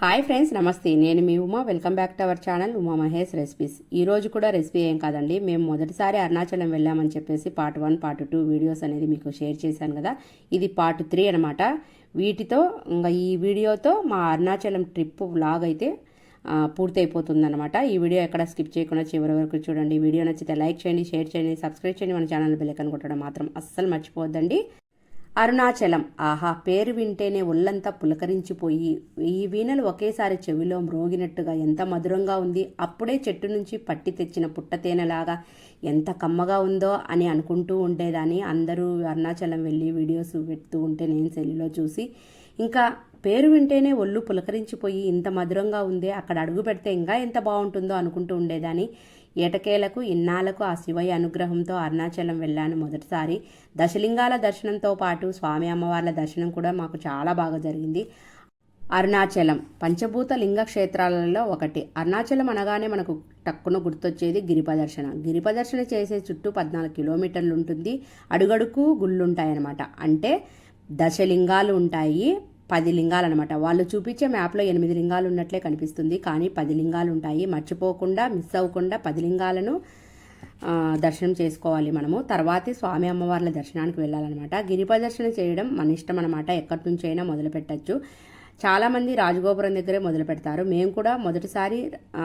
Hi friends నమస్తే. నేను మీ Uma. Welcome back to our channel Uma Mahesh recipes. ఈ రోజు కూడా రెసిపీ ఏం కాదండి మేము మొదటిసారి అరుణాచలం వెళ్ళామని చెప్పేసి part one part two videos అనేది మీకు షేర్ చేశాను కదా. ఇది పార్ట్ త్రీ అనమాట వీటితో ఇంకా ఈ వీడియోతో మా అరుణాచలం ట్రిప్ వ్లాగ్ అయితే పూర్తయిపోతుందన్నమాట. ఈ వీడియో ఎక్కడ స్కిప్ చేయకుండా చివరి వరకు చూడండి. వీడియో నచ్చితే లైక్ చేయండి షేర్ చేయండి సబ్స్క్రైబ్ చేయండి. మన ఛానల్ బెల్లైకన్ కొట్టడం మాత్రం అస్సలు మర్చిపోవద్దండి. అరుణాచలం. ఆహా పేరు వింటేనే ఒళ్ళంతా పులకరించిపోయి. ఈ వీణలు ఒకేసారి చెవిలో మ్రోగినట్టుగా ఎంత మధురంగా ఉంది. అప్పుడే చెట్టు నుంచి పట్టి తెచ్చిన పుట్టతేనెలాగా ఎంత కమ్మగా ఉందో అని అనుకుంటూ ఉండేదాన్ని. అందరూ అరుణాచలం వెళ్ళి వీడియోస్ పెడుతూ ఉంటే నేను సెల్లులో చూసి ఇంకా పేరు వింటేనే ఒళ్ళు పులకరించిపోయి ఇంత మధురంగా ఉందే. అక్కడ అడుగు పెడితే ఇంకా ఎంత బాగుంటుందో అనుకుంటూ ఉండేదాన్ని. ఏటకేలకు ఇన్నాళ్ళకు ఆ శివయ్య అనుగ్రహంతో అరుణాచలం వెళ్ళాను మొదటిసారి. దశలింగాల దర్శనంతో పాటు స్వామి అమ్మవార్ల దర్శనం కూడా మాకు చాలా బాగా జరిగింది. అరుణాచలం పంచభూత లింగ క్షేత్రాలలో ఒకటి. అరుణాచలం అనగానే మనకు టక్కున గుర్తొచ్చేది గిరిపదర్శన. గిరిపదర్శన చేసే చుట్టూ పద్నాలుగు కిలోమీటర్లు ఉంటుంది. అడుగడుకు గుళ్ళుంటాయన్నమాట. అంటే దశలింగాలు ఉంటాయి. పది లింగాలన్నమాట. వాళ్ళు చూపించే మ్యాప్లో ఎనిమిది లింగాలు ఉన్నట్లే కనిపిస్తుంది. కానీ పది లింగాలు ఉంటాయి మర్చిపోకుండా మిస్ అవ్వకుండా పది లింగాలను దర్శనం చేసుకోవాలి మనము. తర్వాతే స్వామి అమ్మవార్ల దర్శనానికి వెళ్ళాలన్నమాట. గిరి ప్రదర్శన చేయడం మన ఇష్టం అనమాట ఎక్కడి నుంచి అయినా మొదలు పెట్టచ్చు చాలామంది రాజగోపురం దగ్గరే మొదలు పెడతారు. మేము కూడా మొదటిసారి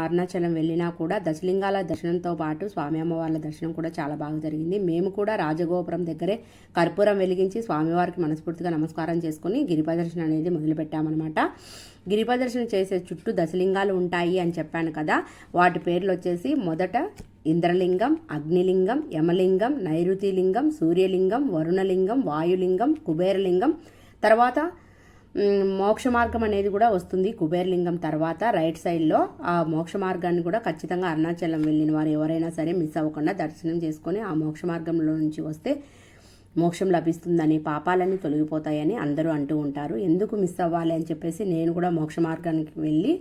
అరుణాచలం వెళ్ళినా కూడా దశలింగాల దర్శనంతో పాటు స్వామి అమ్మవార్ల దర్శనం కూడా చాలా బాగా జరిగింది. మేము కూడా రాజగోపురం దగ్గరే కర్పూరం వెలిగించి స్వామివారికి మనస్ఫూర్తిగా నమస్కారం చేసుకుని గిరిపదర్శనం అనేది మొదలుపెట్టామన్నమాట గిరిపదర్శనం చేసే చుట్టూ దశలింగాలు ఉంటాయి అని చెప్పాను కదా. వాటి పేర్లు వచ్చేసి మొదట ఇంద్రలింగం అగ్నిలింగం యమలింగం నైరుతిలింగం సూర్యలింగం వరుణలింగం వాయులింగం కుబేరలింగం తర్వాత మోక్ష మార్గం అనేది కూడా వస్తుంది. కుబేర్లింగం తర్వాత రైట్ సైడ్లో ఆ మోక్ష మార్గాన్ని కూడా ఖచ్చితంగా అరుణాచలం వెళ్ళిన వారు ఎవరైనా సరే మిస్ అవ్వకుండా దర్శనం చేసుకొని ఆ మోక్ష మార్గంలో నుంచి వస్తే మోక్షం లభిస్తుందని పాపాలన్నీ తొలగిపోతాయని అందరూ అంటూ ఉంటారు. ఎందుకు మిస్ అవ్వాలి అని చెప్పేసి నేను కూడా మోక్ష మార్గానికి వెళ్ళి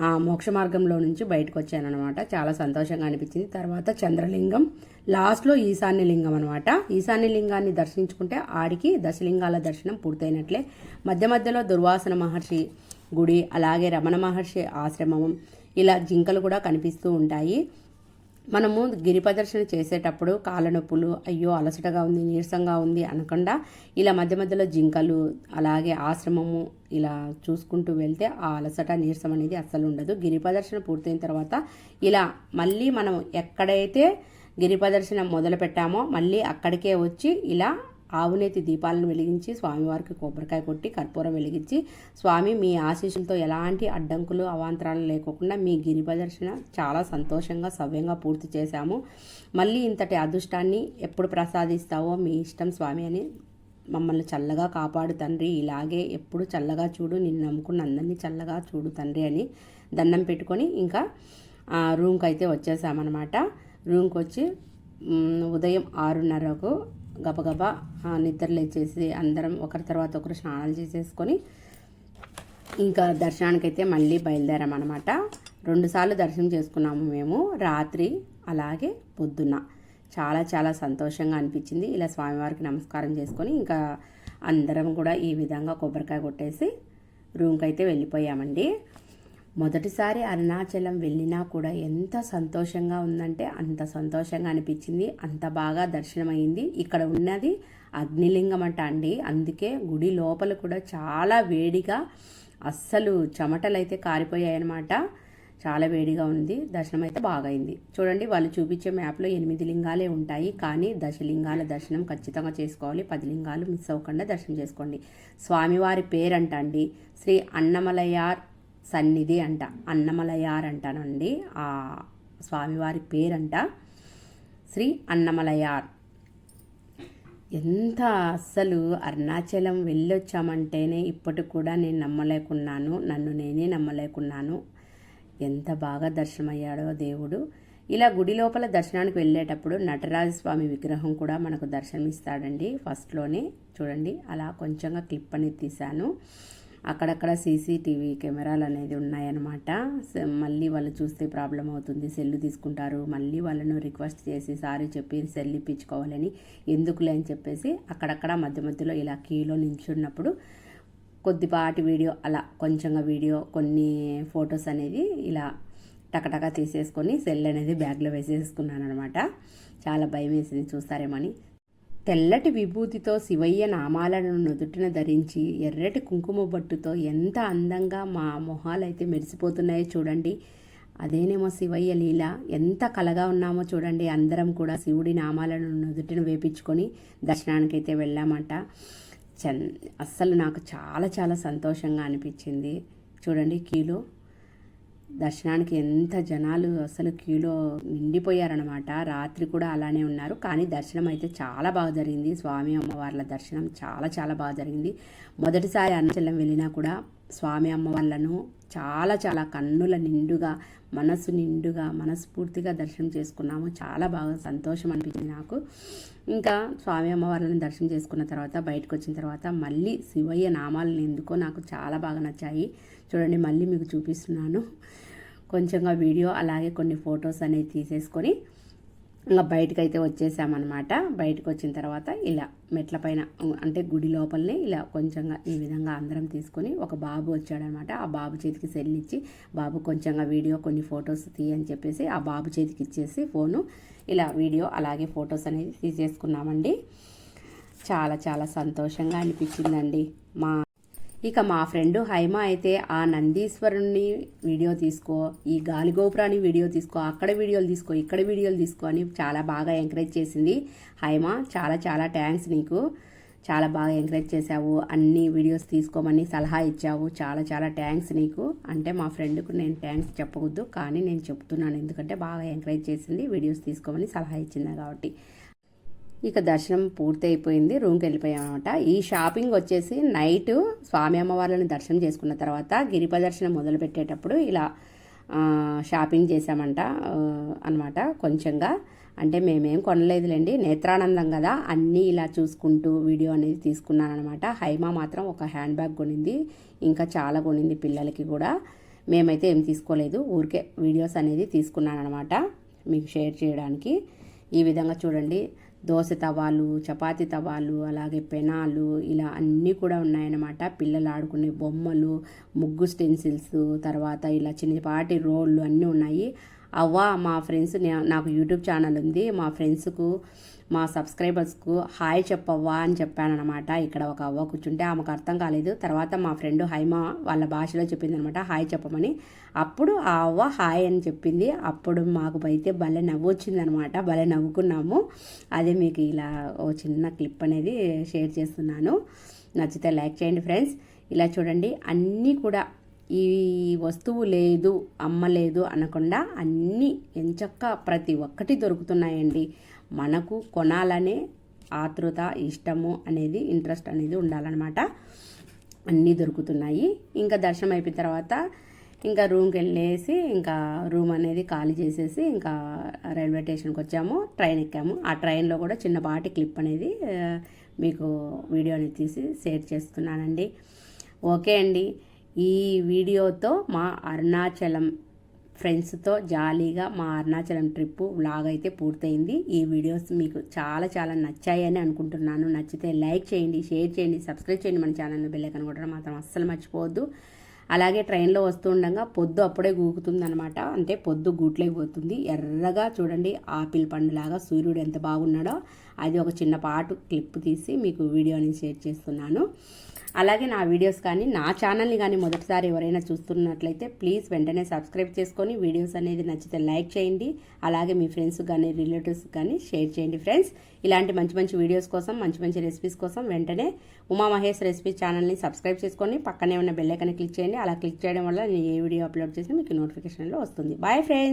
మోక్ష మార్గంలో నుంచి బయటకు వచ్చానమాట చాలా సంతోషంగా అనిపించింది. తర్వాత చంద్రలింగం. లాస్ట్లో ఈశాన్య లింగం అనమాట ఈశాన్య లింగాన్ని దర్శించుకుంటే ఆడికి దశలింగాల దర్శనం పూర్తయినట్లే. మధ్య మధ్యలో దుర్వాసన మహర్షి గుడి అలాగే రమణ మహర్షి ఆశ్రమం ఇలా జింకలు కూడా కనిపిస్తూ ఉంటాయి. మనము గిరి ప్రదర్శన చేసేటప్పుడు కాళ్ళ నొప్పులు అయ్యో అలసటగా ఉంది నీరసంగా ఉంది అనకుండా ఇలా మధ్య మధ్యలో జింకలు అలాగే ఆశ్రమము ఇలా చూసుకుంటూ వెళ్తే ఆ అలసట నీరసం అనేది అస్సలు ఉండదు. గిరి ప్రదర్శన పూర్తయిన తర్వాత ఇలా మళ్ళీ మనం ఎక్కడైతే గిరి ప్రదర్శన మొదలు పెట్టామో మళ్ళీ అక్కడికే వచ్చి ఇలా ఆవునేతి దీపాలను వెలిగించి స్వామివారికి కొబ్బరికాయ కొట్టి కర్పూరం వెలిగించి స్వామి మీ ఆశీస్సులతో ఎలాంటి అడ్డంకులు అవాంతరాలు లేకోకుండా మీ గిరి ప్రదర్శన చాలా సంతోషంగా సవ్యంగా పూర్తి చేశాము. మళ్ళీ ఇంతటి అదృష్టాన్ని ఎప్పుడు ప్రసాదిస్తావో మీ ఇష్టం స్వామి అని మమ్మల్ని చల్లగా కాపాడు తండ్రి. ఇలాగే ఎప్పుడు చల్లగా చూడు నిన్ను నమ్ముకున్న అందరినీ చల్లగా చూడు తండ్రి అని దండం పెట్టుకొని ఇంకా రూమ్కి అయితే వచ్చేసామన్నమాట. రూమ్కి వచ్చి ఉదయం ఆరున్నరకు గబగబా ఆ, లేచేసి అందరం ఒకరి తర్వాత ఒకరు స్నానాలు చేసేసుకొని ఇంకా దర్శనానికి అయితే మళ్ళీ బయలుదేరామన్నమాట. రెండుసార్లు దర్శనం చేసుకున్నాము మేము. రాత్రి అలాగే పొద్దున్న. చాలా చాలా సంతోషంగా అనిపించింది. ఇలా స్వామివారికి నమస్కారం చేసుకొని ఇంకా అందరం కూడా ఈ విధంగా కొబ్బరికాయ కొట్టేసి రూమ్కి అయితే వెళ్ళిపోయామండి. మొదటిసారి అరుణాచలం వెళ్ళినా కూడా ఎంత సంతోషంగా ఉందంటే అంత సంతోషంగా అనిపించింది. అంత బాగా దర్శనమైంది ఇక్కడ ఉన్నది అగ్నిలింగం అంట అండి. అందుకే గుడి లోపల కూడా చాలా వేడిగా అస్సలు చెమటలు అయితే కారిపోయాయన్నమాట. చాలా వేడిగా ఉంది. దర్శనం అయితే బాగా అయింది చూడండి వాళ్ళు చూపించే మ్యాప్లో ఎనిమిది లింగాలే ఉంటాయి. కానీ దశలింగాల దర్శనం ఖచ్చితంగా చేసుకోవాలి. పది లింగాలు మిస్ అవ్వకుండా దర్శనం చేసుకోండి. స్వామివారి పేరంట అండి. శ్రీ అన్నమలయార్ సన్నిధి అంట అన్నమలయార్ అంటానండి ఆ స్వామివారి పేరంట శ్రీ అన్నమలయార్. ఎంత అస్సలు అరుణాచలం వెళ్ళొచ్చామంటేనే ఇప్పటికి కూడా నేను నమ్మలేకున్నాను నన్ను నేనే నమ్మలేకున్నాను. ఎంత బాగా దర్శనమయ్యాడో దేవుడు. ఇలా గుడి లోపల దర్శనానికి వెళ్ళేటప్పుడు నటరాజ స్వామి విగ్రహం కూడా మనకు దర్శనమిస్తాడండి ఫస్ట్లోనే. చూడండి అలా కొంచెంగా క్లిప్ అనేది తీశాను. అక్కడక్కడ సీసీటీవీ కెమెరాలు అనేది ఉన్నాయన్నమాట మళ్ళీ వాళ్ళు చూస్తే ప్రాబ్లం అవుతుంది. సెల్లు తీసుకుంటారు. మళ్ళీ వాళ్ళను రిక్వెస్ట్ చేసి సారీ చెప్పి సెల్ ఇప్పించుకోవాలని ఎందుకులే అని చెప్పేసి అక్కడక్కడ మధ్య మధ్యలో ఇలా కీలో నిల్చున్నప్పుడు కొద్దిపాటి వీడియో అలా కొంచెంగా వీడియో కొన్ని ఫొటోస్ అనేది ఇలా టకటకా తీసేసుకొని సెల్ అనేది బ్యాగ్లో వేసేసుకున్నాను అనమాట చాలా భయం వేసింది చూస్తారేమని. తెల్లటి విభూతితో శివయ్య నామాలను నుదుటిన ధరించి ఎర్రటి కుంకుమ బొట్టుతో ఎంత అందంగా మా మొహాలైతే మెరిసిపోతున్నాయో చూడండి. అదేనేమో శివయ్య లీల ఎంత కలగా ఉన్నామో చూడండి. అందరం కూడా శివుడి నామాలను నుదుటిన వేపించుకొని దర్శనానికైతే వెళ్ళామట. చన్ అస్సలు నాకు చాలా చాలా సంతోషంగా అనిపించింది. చూడండి క్యూలో దర్శనానికి ఎంత జనాలు అసలు క్యూలో నిండిపోయారనమాట రాత్రి కూడా అలానే ఉన్నారు. కానీ దర్శనం అయితే చాలా బాగా జరిగింది. స్వామి అమ్మవార్ల దర్శనం చాలా చాలా బాగా జరిగింది. మొదటిసారి అన్నచల్లం వెళ్ళినా కూడా స్వామి అమ్మవార్లను చాలా చాలా కన్నుల నిండుగా మనసు నిండుగా మనస్ఫూర్తిగా దర్శనం చేసుకున్నాము. చాలా బాగా సంతోషం అనిపించింది నాకు. ఇంకా స్వామి అమ్మవార్లను దర్శనం చేసుకున్న తర్వాత బయటకు వచ్చిన తర్వాత మళ్ళీ శివయ్య నామాలను ఎందుకో నాకు చాలా బాగా నచ్చాయి. చూడండి మళ్ళీ మీకు చూపిస్తున్నాను. కొంచెంగా వీడియో అలాగే కొన్ని ఫొటోస్ అనేవి తీసేసుకొని ఇంకా బయటకైతే అయితే వచ్చేసామన్నమాట. బయటకు వచ్చిన తర్వాత ఇలా మెట్ల పైన అంటే గుడి లోపలనే ఇలా కొంచెంగా ఈ విధంగా అందరం తీసుకొని ఒక బాబు వచ్చాడనమాట ఆ బాబు చేతికి సెల్ ఇచ్చి బాబు కొంచెంగా వీడియో కొన్ని ఫొటోస్ తీయని చెప్పేసి ఆ బాబు చేతికి ఇచ్చేసి ఫోను ఇలా వీడియో అలాగే ఫొటోస్ అనేది తీసేసుకున్నామండి. చాలా చాలా సంతోషంగా అనిపించిందండి మా ఇక మా ఫ్రెండ్ హైమ అయితే ఆ నందీశ్వరుణ్ణి వీడియో తీసుకో ఈ గాలిగోపురాన్ని వీడియో తీసుకో అక్కడ వీడియోలు తీసుకో ఇక్కడ వీడియోలు తీసుకో అని చాలా బాగా ఎంకరేజ్ చేసింది. హైమ చాలా చాలా థ్యాంక్స్ నీకు. చాలా బాగా ఎంకరేజ్ చేశావు. అన్ని వీడియోస్ తీసుకోమని సలహా ఇచ్చావు. చాలా చాలా థ్యాంక్స్ నీకు. అంటే మా ఫ్రెండ్కు నేను థ్యాంక్స్ చెప్పవద్దు కానీ నేను చెప్తున్నాను. ఎందుకంటే బాగా ఎంకరేజ్ చేసింది వీడియోస్ తీసుకోమని సలహా ఇచ్చింది కాబట్టి. ఇక దర్శనం పూర్తి అయిపోయింది రూమ్కి వెళ్ళిపోయామన్నమాట. ఈ షాపింగ్ వచ్చేసి నైట్ స్వామి అమ్మవార్లను దర్శనం చేసుకున్న తర్వాత గిరిప దర్శనం మొదలు పెట్టేటప్పుడు ఇలా షాపింగ్ చేశామంట అనమాట కొంచెంగా. అంటే మేమేం కొనలేదులేండి నేత్రానందం కదా అన్నీ ఇలా చూసుకుంటూ వీడియో అనేది తీసుకున్నాను అనమాట హైమా మాత్రం ఒక హ్యాండ్ బ్యాగ్ కొనింది ఇంకా చాలా కొనింది పిల్లలకి కూడా. మేమైతే ఏం తీసుకోలేదు ఊరికే వీడియోస్ అనేది తీసుకున్నాను అనమాట మీకు షేర్ చేయడానికి. ఈ విధంగా చూడండి దోశ తవాలు చపాతీ తవాలు అలాగే పెనాలు ఇలా అన్నీ కూడా ఉన్నాయన్నమాట. పిల్లలు ఆడుకునే బొమ్మలు ముగ్గు స్టెన్సిల్స్ తర్వాత ఇలా చిన్నపాటి రోళ్ళు అన్నీ ఉన్నాయి. అవ్వ మా ఫ్రెండ్స్ నాకు యూట్యూబ్ ఛానల్ ఉంది. మా ఫ్రెండ్స్కు మా సబ్స్క్రైబర్స్కు హాయ్ చెప్పవ్వా అని చెప్పానమాట ఇక్కడ ఒక అవ్వ కూర్చుంటే ఆమెకు అర్థం కాలేదు. తర్వాత మా ఫ్రెండ్ హైమ వాళ్ళ భాషలో చెప్పింది అనమాట హాయ్ చెప్పమని. అప్పుడు ఆ అవ్వ హాయ్ అని చెప్పింది. అప్పుడు మాకు అయితే భలే నవ్వు వచ్చిందనమాట భలే నవ్వుకున్నాము. అదే మీకు ఇలా ఓ చిన్న క్లిప్ అనేది షేర్ చేస్తున్నాను. నచ్చితే లైక్ చేయండి ఫ్రెండ్స్. ఇలా చూడండి అన్నీ కూడా ఈ వస్తువు లేదు అమ్మలేదు అనకుండా అన్నీ ఎంచక్క ప్రతి ఒక్కటి దొరుకుతున్నాయండి. మనకు కొనాలనే ఆతృత ఇష్టము అనేది ఇంట్రెస్ట్ అనేది ఉండాలన్నమాట. అన్నీ దొరుకుతున్నాయి. ఇంకా దర్శనం అయిపోయిన తర్వాత ఇంకా రూమ్కి వెళ్ళేసి ఇంకా రూమ్ అనేది ఖాళీ చేసేసి ఇంకా రైల్వే స్టేషన్కి వచ్చాము. ట్రైన్ ఎక్కాము. ఆ ట్రైన్లో కూడా చిన్నపాటి క్లిప్ అనేది మీకు వీడియో అనేది తీసి షేర్ చేస్తున్నానండి. ఓకే అండి. ఈ వీడియోతో మా అరుణాచలం ఫ్రెండ్స్తో జాలీగా మా అరుణాచలం ట్రిప్ వ్లాగ్ అయితే పూర్తయింది. ఈ వీడియోస్ మీకు చాలా చాలా నచ్చాయని అనుకుంటున్నాను. నచ్చితే లైక్ చేయండి షేర్ చేయండి సబ్స్క్రైబ్ చేయండి మన ఛానల్ని. బెల్లైకన్ కూడా మాత్రం అస్సలు మర్చిపోవద్దు. అలాగే ట్రైన్లో వస్తూ ఉండగా పొద్దు అప్పుడే గూకుతుంది అనమాట అంటే పొద్దు గూట్లోకి పోతుంది. ఎర్రగా చూడండి ఆపిల్ పండులాగా సూర్యుడు ఎంత బాగున్నాడో. అది ఒక చిన్న పాటు క్లిప్ తీసి మీకు వీడియోని షేర్ చేస్తున్నాను. అలాగే నా వీడియోస్ కానీ నా ఛానల్ని కానీ మొదటిసారి ఎవరైనా చూస్తున్నట్లయితే ప్లీజ్ వెంటనే సబ్స్క్రైబ్ చేసుకొని వీడియోస్ అనేది నచ్చితే లైక్ చేయండి. అలాగే మీ ఫ్రెండ్స్ కానీ రిలేటివ్స్ కానీ షేర్ చేయండి ఫ్రెండ్స్. ఇలాంటి మంచి మంచి వీడియోస్ కోసం మంచి మంచి రెసిపీస్ కోసం వెంటనే ఉమా మహేష్ రెసిపీ ఛానల్ని సబ్స్క్రైబ్ చేసుకొని పక్కనే ఉన్న బెల్లైకన్ క్లిక్ చేయండి. అలా క్లిక్ చేయడం వల్ల నేను ఏ వీడియో అప్లోడ్ చేసినా మీకు నోటిఫికేషన్లో వస్తుంది. Bye friends!